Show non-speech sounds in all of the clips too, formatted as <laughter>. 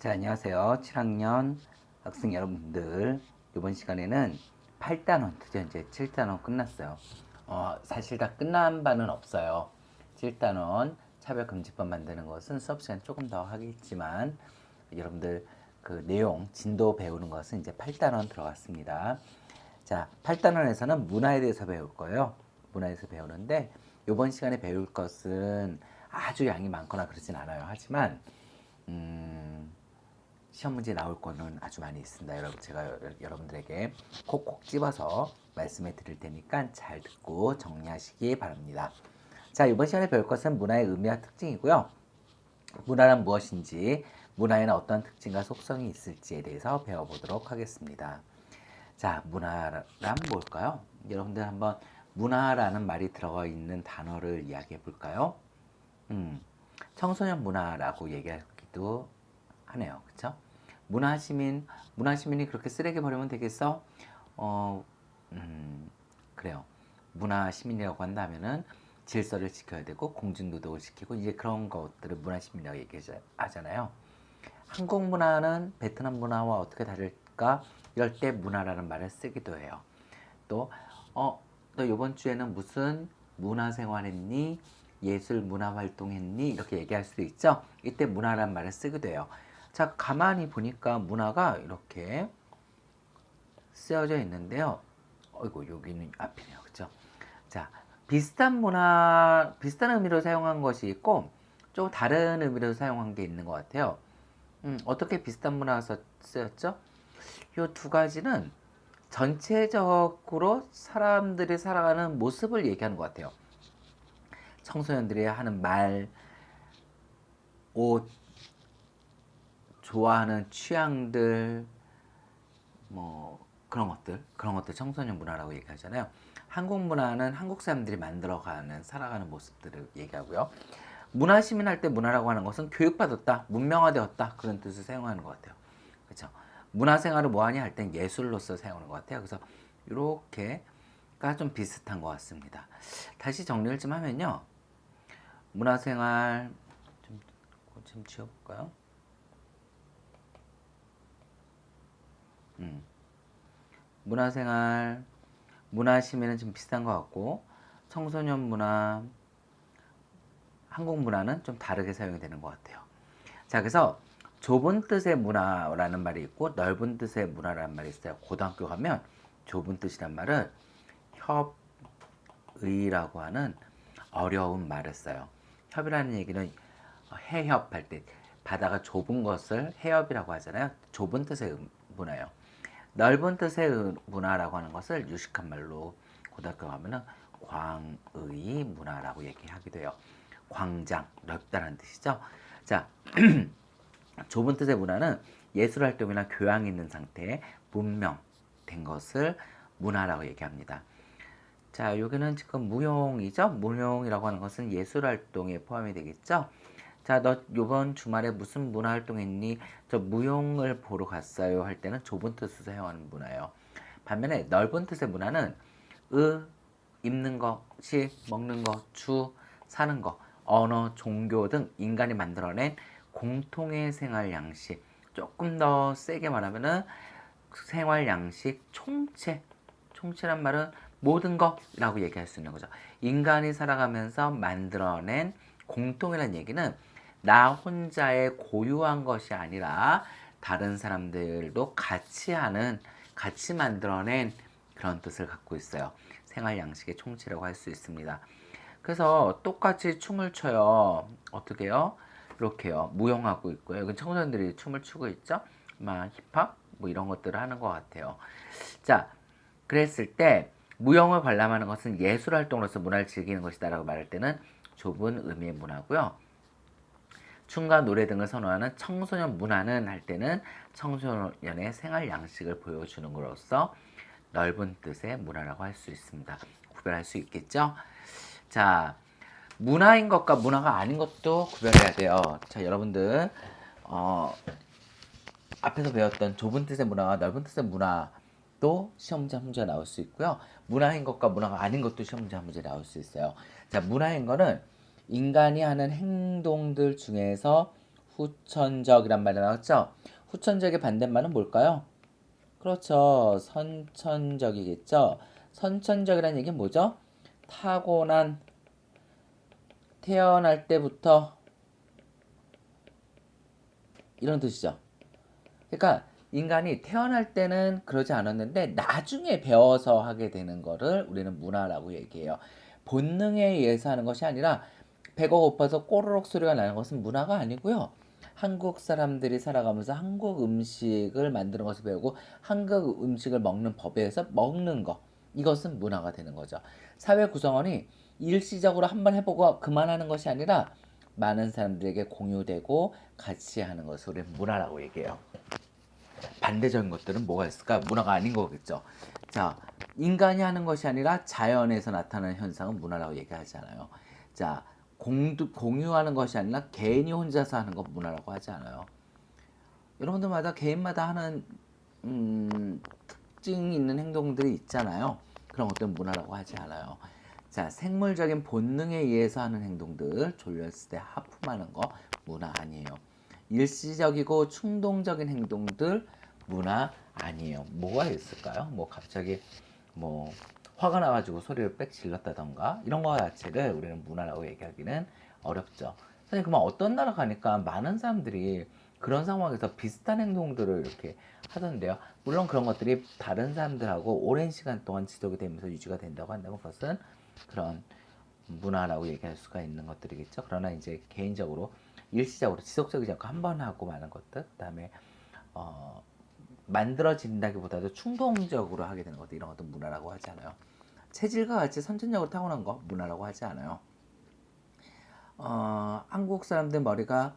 자, 안녕하세요. 7학년 학생 여러분들. 이번 시간에는 8단원, 드디어 이제 7단원 끝났어요. 어, 사실 다 끝난 바는 없어요. 7단원 차별금지법 만드는 것은 수업 시간 조금 더 하겠지만 여러분들 그 내용, 진도 배우는 것은 이제 8단원 들어갔습니다. 자, 8단원에서는 문화에 대해서 배울 거예요. 문화에서 배우는데 이번 시간에 배울 것은 아주 양이 많거나 그러진 않아요. 하지만 음, 시험 문제 나올 거는 아주 많이 있습니다. 여러분 제가 여- 여러분들에게 콕콕 집어서 말씀해 드릴 테니까 잘 듣고 정리하시기 바랍니다. 자, 이번 시간에 배울 것은 문화의 의미와 특징이고요. 문화란 무엇인지, 문화에는 어떤 특징과 속성이 있을지에 대해서 배워보도록 하겠습니다. 자, 문화란 뭘까요? 여러분들 한번 문화라는 말이 들어가 있는 단어를 이야기해 볼까요? 음, 청소년 문화라고 얘기하기도 하네요. 그쵸? 문화시민, 문화시민이 그렇게 쓰레기 버리면 되겠어? 어, 음, 그래요. 문화시민이라고 한다면은 질서를 지켜야 되고 공중도덕을 지키고 이제 그런 것들을 문화시민이라고 얘기하잖아요. 한국 문화는 베트남 문화와 어떻게 다를까? 이럴 때 문화라는 말을 쓰기도 해요. 또, 어, 너 이번 주에는 무슨 문화생활 했니? 예술 문화 활동했니? 이렇게 얘기할 수도 있죠. 이때 문화라는 말을 쓰기도 해요. 자, 가만히 보니까 문화가 이렇게 쓰여져 있는데요. 어이구, 여기는 앞이네요. 그죠? 자, 비슷한 문화, 비슷한 의미로 사용한 것이 있고, 좀 다른 의미로 사용한 게 있는 것 같아요. 음, 어떻게 비슷한 문화가 써- 쓰였죠? 이 두 가지는 전체적으로 사람들이 살아가는 모습을 얘기하는 것 같아요. 청소년들이 하는 말, 옷, 좋아하는 취향들, 뭐 그런 것들, 그런 것들 청소년 문화라고 얘기하잖아요. 한국 문화는 한국 사람들이 만들어가는 살아가는 모습들을 얘기하고요. 문화 시민할 때 문화라고 하는 것은 교육받았다, 문명화되었다 그런 뜻을 사용하는 것 같아요. 그렇죠? 문화 생활을 뭐하니 할 땐 예술로서 사용하는 것 같아요. 그래서 이렇게가 좀 비슷한 것 같습니다. 다시 정리를 좀 하면요. 문화 생활 좀, 좀 지워볼까요? 음. 문화생활, 문화시민은 좀 비슷한 것 같고 청소년 문화, 한국 문화는 좀 다르게 사용이 되는 것 같아요. 자, 그래서 좁은 뜻의 문화라는 말이 있고 넓은 뜻의 문화라는 말이 있어요. 고등학교 가면 좁은 뜻이란 말은 협의라고 하는 어려운 말을 써요. 협이라는 얘기는 해협할 때 바다가 좁은 것을 해협이라고 하잖아요. 좁은 뜻의 음- 문화예요. 넓은 뜻의 음- 문화라고 하는 것을 유식한 말로 고등학교 가면은 광의 문화라고 얘기하기도 해요. 광장, 넓다는 뜻이죠. 자, <clears throat> 좁은 뜻의 문화는 예술 활동이나 교양이 있는 상태에 문명된 것을 문화라고 얘기합니다. 자, 여기는 지금 무용이죠? 무용이라고 하는 것은 예술 활동에 포함이 되겠죠? 자, 너 요번 주말에 무슨 문화 활동했니? 저 무용을 보러 갔어요 할 때는 좁은 뜻을 사용하는 문화예요. 반면에 넓은 뜻의 문화는 의, 입는 것, 식, 먹는 것, 주, 사는 것, 언어, 종교 등 인간이 만들어낸 공통의 생활 양식. 조금 더 세게 말하면은 생활 양식 총체. 총체란 말은 모든 것이라고 얘기할 수 있는 거죠. 인간이 살아가면서 만들어낸 공통이라는 얘기는 나 혼자의 고유한 것이 아니라 다른 사람들도 같이 하는, 같이 만들어낸 그런 뜻을 갖고 있어요. 생활 양식의 총체라고 할 수 있습니다. 그래서 똑같이 춤을 춰요. 어떻게요? 이렇게요. 무용하고 있고요. 여기 청소년들이 춤을 추고 있죠? 막 힙합 뭐 이런 것들을 하는 것 같아요. 자, 그랬을 때 무용을 관람하는 것은 예술 활동으로서 문화를 즐기는 것이다라고 말할 때는 좁은 의미의 문화고요. 춤과 노래 등을 선호하는 청소년 문화는 할 때는 청소년의 생활 양식을 보여주는 것으로서 넓은 뜻의 문화라고 할 수 있습니다. 구별할 수 있겠죠? 자, 문화인 것과 문화가 아닌 것도 구별해야 돼요. 자, 여러분들, 어, 앞에서 배웠던 좁은 뜻의 문화와 넓은 뜻의 문화도 시험 문제 한 문제 나올 수 있고요. 문화인 것과 문화가 아닌 것도 시험 문제 한 문제 나올 수 있어요. 자, 문화인 거는 인간이 하는 행동들 중에서 후천적이란 말이 나왔죠? 후천적의 반대말은 뭘까요? 그렇죠. 선천적이겠죠. 선천적이라는 얘기는 뭐죠? 타고난 태어날 때부터 이런 뜻이죠. 그러니까 인간이 태어날 때는 그러지 않았는데 나중에 배워서 하게 되는 거를 우리는 문화라고 얘기해요. 본능에 의해서 하는 것이 아니라 배가 고파서 꼬르륵 소리가 나는 것은 문화가 아니고요. 한국 사람들이 살아가면서 한국 음식을 만드는 것을 배우고 한국 음식을 먹는 법에 의해서 먹는 것 이것은 문화가 되는 거죠. 사회 구성원이 일시적으로 한번 해보고 그만하는 것이 아니라 많은 사람들에게 공유되고 같이 하는 것을 우리는 문화라고 얘기해요. 반대적인 것들은 뭐가 있을까? 문화가 아닌 거겠죠. 자, 인간이 하는 것이 아니라 자연에서 나타나는 현상은 문화라고 얘기하잖아요. 자, 공두, 공유하는 것이 아니라 개인이 혼자서 하는 것 문화라고 하지 않아요. 여러분들마다 개인마다 하는 음, 특징이 있는 행동들이 있잖아요. 그런 것들은 문화라고 하지 않아요. 자, 생물적인 본능에 의해서 하는 행동들, 졸렸을 때 하품하는 거 문화 아니에요. 일시적이고 충동적인 행동들 문화 아니에요. 뭐가 있을까요? 뭐 갑자기 뭐 화가 나가지고 소리를 빽 질렀다던가 이런 거 자체를 우리는 문화라고 얘기하기는 어렵죠. 사실 그만 어떤 나라 가니까 많은 사람들이 그런 상황에서 비슷한 행동들을 이렇게 하던데요. 물론 그런 것들이 다른 사람들하고 오랜 시간 동안 지속이 되면서 유지가 된다고 한다면 그것은 그런 문화라고 얘기할 수가 있는 것들이겠죠. 그러나 이제 개인적으로 일시적으로 지속적이지 않고 한 번 하고 마는 것들, 그다음에 어, 만들어진다기보다도 충동적으로 하게 되는 것들 이런 것도 문화라고 하지 않아요. 체질과 같이 선천적으로 타고난 거 문화라고 하지 않아요. 어, 한국 사람들 머리가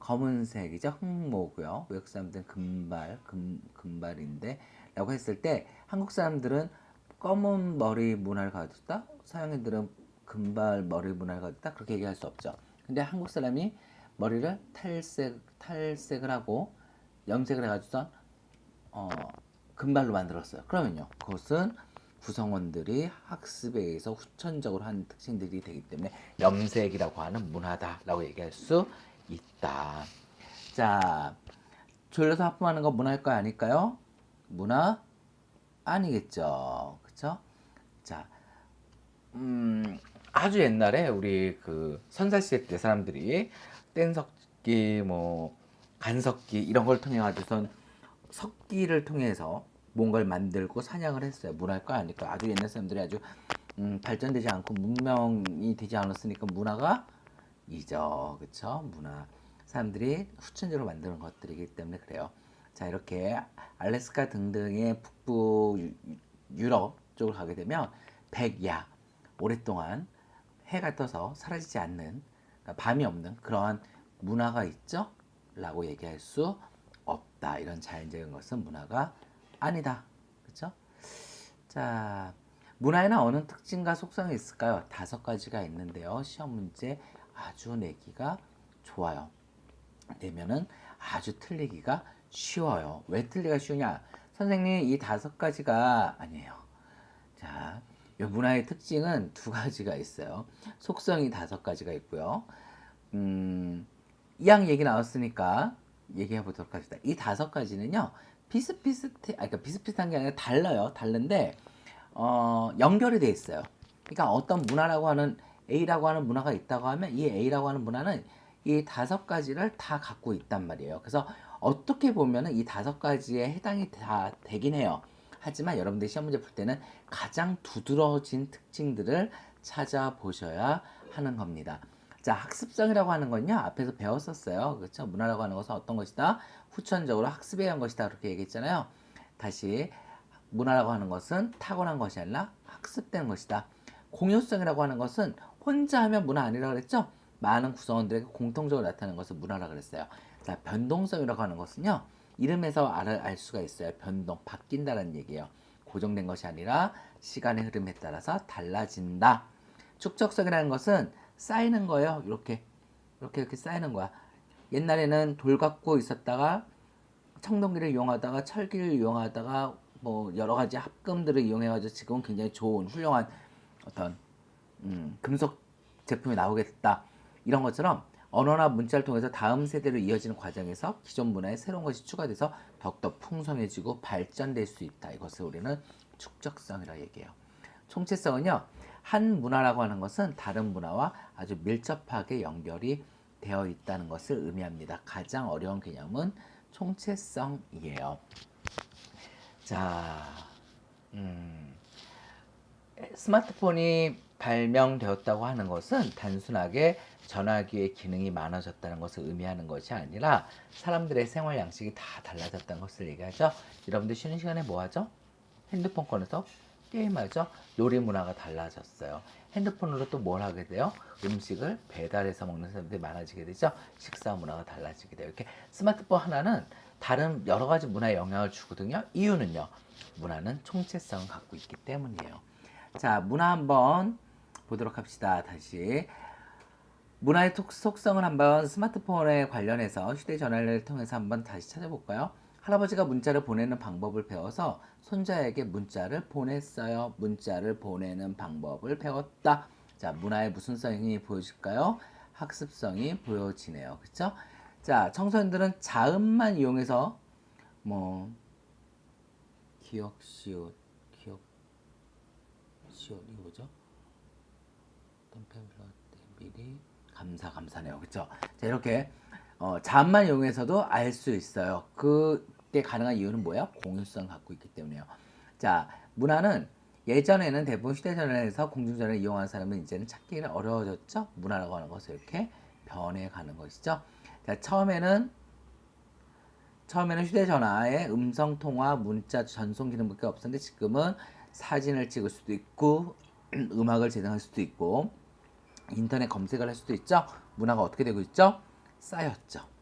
검은색이죠. 흑모고요. 외국 사람들은 금발, 금, 금발인데 라고 했을 때 한국 사람들은 검은 머리 문화를 가졌다. 서양인들은 금발 머리 문화를 가졌다. 그렇게 얘기할 수 없죠. 근데 한국 사람이 머리를 탈색, 탈색을 하고 염색을 해가지고 어, 금발로 만들었어요. 그러면요. 그것은 구성원들이 학습에 의해서 후천적으로 한 특징들이 되기 때문에 염색이라고 하는 문화다라고 얘기할 수 있다. 자, 졸려서 하품하는 거 문화일까요? 아닐까요? 문화 아니겠죠. 그쵸? 자, 음, 아주 옛날에 우리 그 선사시대 때 사람들이 뗀석기, 뭐, 간석기 이런 걸 통해 가지고선 석기를 통해서 뭔가를 만들고 사냥을 했어요. 문화일까 아닐까? 아주 옛날 사람들이 아주 음, 발전되지 않고 문명이 되지 않았으니까 문화가 이죠. 그쵸? 문화. 사람들이 후천적으로 만드는 것들이기 때문에 그래요. 자, 이렇게 알래스카 등등의 북부 유- 유럽 쪽을 가게 되면 백야 오랫동안 해가 떠서 사라지지 않는 그러니까 밤이 없는 그러한 문화가 있죠? 라고 얘기할 수 없다. 이런 자연적인 것은 문화가 아니다. 그렇죠? 자, 문화에는 어느 특징과 속성이 있을까요? 다섯 가지가 있는데요. 시험 문제 아주 내기가 좋아요. 내면은 아주 틀리기가 쉬워요. 왜 틀리기가 쉬우냐? 선생님 이 다섯 가지가 아니에요. 자, 이 문화의 특징은 두 가지가 있어요. 속성이 다섯 가지가 있고요. 음, 이양 얘기 나왔으니까 얘기해 보도록 합시다. 이 다섯 가지는요, 비슷비슷해, 아, 그러니까 비슷비슷한 게 아니라 달라요. 다른데, 어, 연결이 돼 있어요. 그러니까 어떤 문화라고 하는 A라고 하는 문화가 있다고 하면 이 A라고 하는 문화는 이 다섯 가지를 다 갖고 있단 말이에요. 그래서 어떻게 보면은 이 다섯 가지에 해당이 다 되긴 해요. 하지만 여러분들이 시험 문제 풀 때는 가장 두드러진 특징들을 찾아보셔야 하는 겁니다. 자, 학습성이라고 하는 건요, 앞에서 배웠었어요. 그렇죠? 문화라고 하는 것은 어떤 것이다? 후천적으로 학습에 의한 것이다. 그렇게 얘기했잖아요. 다시, 문화라고 하는 것은 타고난 것이 아니라 학습되는 것이다. 공유성이라고 하는 것은 혼자 하면 문화 아니라 그랬죠? 많은 구성원들에게 공통적으로 나타나는 것을 문화라 그랬어요. 자, 변동성이라고 하는 것은요, 이름에서 알, 알 수가 있어요. 변동, 바뀐다는 얘기예요. 고정된 것이 아니라 시간의 흐름에 따라서 달라진다. 축적성이라는 것은 쌓이는 거예요. 이렇게 이렇게 이렇게 쌓이는 거야. 옛날에는 돌 갖고 있었다가 청동기를 이용하다가 철기를 이용하다가 뭐 여러 가지 합금들을 이용해가지고 지금은 굉장히 좋은 훌륭한 어떤 음, 금속 제품이 나오게 됐다. 이런 것처럼 언어나 문자를 통해서 다음 세대로 이어지는 과정에서 기존 문화에 새로운 것이 추가돼서 더욱더 풍성해지고 발전될 수 있다. 이것을 우리는 축적성이라 얘기해요. 총체성은요. 한 문화라고 하는 것은 다른 문화와 아주 밀접하게 연결이 되어 있다는 것을 의미합니다. 가장 어려운 개념은 총체성이에요. 자, 음, 스마트폰이 발명되었다고 하는 것은 단순하게 전화기의 기능이 많아졌다는 것을 의미하는 것이 아니라 사람들의 생활 양식이 다 달라졌다는 것을 얘기하죠. 여러분들 쉬는 시간에 뭐 하죠? 핸드폰 꺼내서 게임하죠. 놀이 문화가 달라졌어요. 핸드폰으로 또 뭘 하게 돼요? 음식을 배달해서 먹는 사람들이 많아지게 되죠. 식사 문화가 달라지게 돼요. 이렇게 스마트폰 하나는 다른 여러 가지 문화에 영향을 주거든요. 이유는요. 문화는 총체성을 갖고 있기 때문이에요. 자, 문화 한번 보도록 합시다. 다시. 문화의 톡- 속성을 한번 스마트폰에 관련해서 휴대전화를 통해서 한번 다시 찾아볼까요? 할아버지가 문자를 보내는 방법을 배워서 손자에게 문자를 보냈어요. 문자를 보내는 방법을 배웠다. 자, 문화의 무슨 성이 보여질까요? 학습성이 보여지네요. 그렇죠? 자, 청소년들은 자음만 이용해서 뭐 기억 시옷 기억 시옷 이거 뭐죠? 덤페블러 미리 감사 감사네요. 그렇죠? 자, 이렇게 어, 자음만 이용해서도 알 수 있어요. 그 게 가능한 이유는 뭐야? 공유성 갖고 있기 때문이에요. 자, 문화는 예전에는 대부분 휴대전화에서 공중전화를 이용하는 사람은 이제는 찾기가 어려워졌죠. 문화라고 하는 것을 이렇게 변해가는 것이죠. 자, 처음에는 처음에는 휴대전화에 음성 통화, 문자 전송 기능밖에 없었는데 지금은 사진을 찍을 수도 있고 <clears throat> 음악을 재생할 수도 있고 인터넷 검색을 할 수도 있죠. 문화가 어떻게 되고 있죠? 쌓였죠.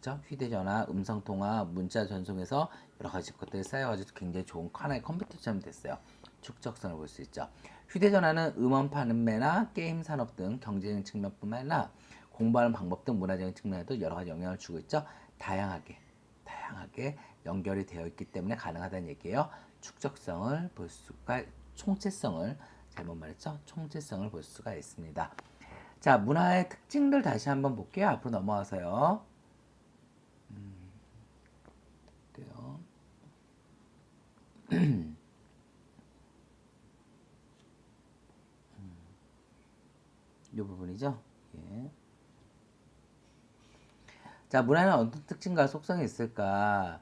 그죠? 휴대전화, 음성통화, 문자 전송에서 여러 가지 것들이 쌓여가지고 굉장히 좋은 하나의 컴퓨터처럼 됐어요. 축적성을 볼 수 있죠. 휴대전화는 음원 판매나 게임 산업 등 경제적인 측면뿐만 아니라 공부하는 방법 등 문화적인 측면에도 여러 가지 영향을 주고 있죠. 다양하게, 다양하게 연결이 되어 있기 때문에 가능하다는 얘기예요. 축적성을 볼 수가, 총체성을 잘못 말했죠. 총체성을 볼 수가 있습니다. 자, 문화의 특징들 다시 한번 볼게요. 앞으로 넘어와서요. 음, 그래요. 음, 이 부분이죠. 예. 자, 문화는 어떤 특징과 속성이 있을까?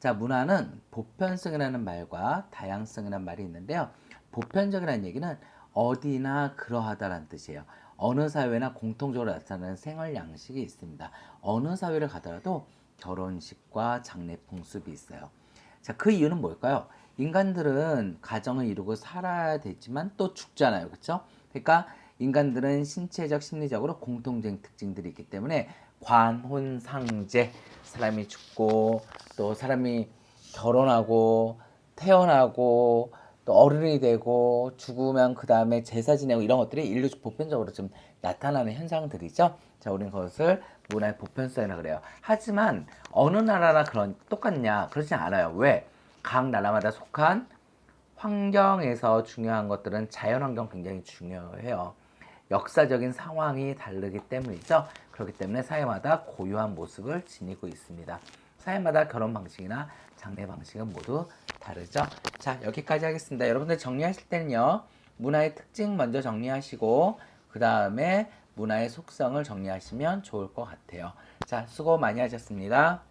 자, 문화는 보편성이라는 말과 다양성이라는 말이 있는데요. 보편적이라는 얘기는 어디나 그러하다라는 뜻이에요. 어느 사회나 공통적으로 나타나는 생활 양식이 있습니다. 어느 사회를 가더라도 결혼식과 장례 풍습이 있어요. 자, 그 이유는 뭘까요? 인간들은 가정을 이루고 살아야 되지만 또 죽잖아요. 그렇죠? 그러니까 인간들은 신체적, 심리적으로 공통적인 특징들이 있기 때문에 관혼상제 사람이 죽고 또 사람이 결혼하고 태어나고 또 어른이 되고 죽으면 그 다음에 제사 지내고 이런 것들이 인류 보편적으로 좀 나타나는 현상들이죠. 자, 우리는 그것을 문화의 보편성이라 그래요. 하지만 어느 나라나 그런 똑같냐? 그렇지 않아요. 왜? 각 나라마다 속한 환경에서 중요한 것들은 자연 환경 굉장히 중요해요. 역사적인 상황이 다르기 때문이죠. 그렇기 때문에 사회마다 고유한 모습을 지니고 있습니다. 사회마다 결혼 방식이나 장례 방식은 모두 다르죠. 자, 여기까지 하겠습니다. 여러분들 정리하실 때는요. 문화의 특징 먼저 정리하시고 그 다음에 문화의 속성을 정리하시면 좋을 것 같아요. 자, 수고 많이 하셨습니다.